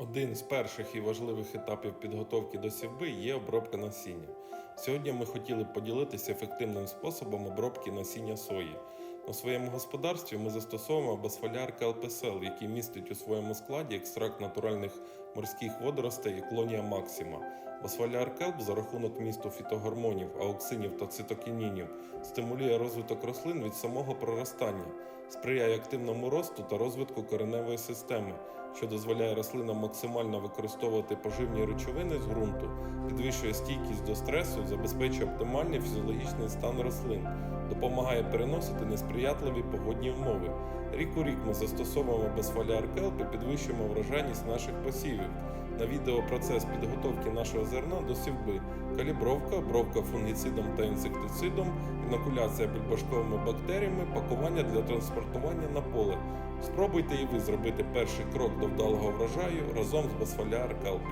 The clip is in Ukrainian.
Один з перших і важливих етапів підготовки до сівби є обробка насіння. Сьогодні ми хотіли поділитися ефективним способом обробки насіння сої. У своєму господарстві ми застосовуємо басфоляр КЛПСЛ, який містить у своєму складі екстракт натуральних морських водоростей Клонія Максима. Басфоляр келп за рахунок місту фітогормонів, ауксинів та цитокінінів стимулює розвиток рослин від самого проростання, сприяє активному росту та розвитку кореневої системи, що дозволяє рослинам максимально використовувати поживні речовини з ґрунту, підвищує стійкість до стресу, забезпечує оптимальний фізіологічний стан рослин, допомагає переносити несприятливі погодні умови. Рік у рік ми застосовуємо безфоліар келп і підвищуємо врожайність наших посівів. На відео процес підготовки нашого зерна до сівби, калібровка, бровка фунгіцидом та інсектицидом, інокуляція бульбашковими бактеріями, пакування для транспортування на поле. Спробуйте і ви зробити перший крок до вдалого врожаю разом з Басфоліар Келп.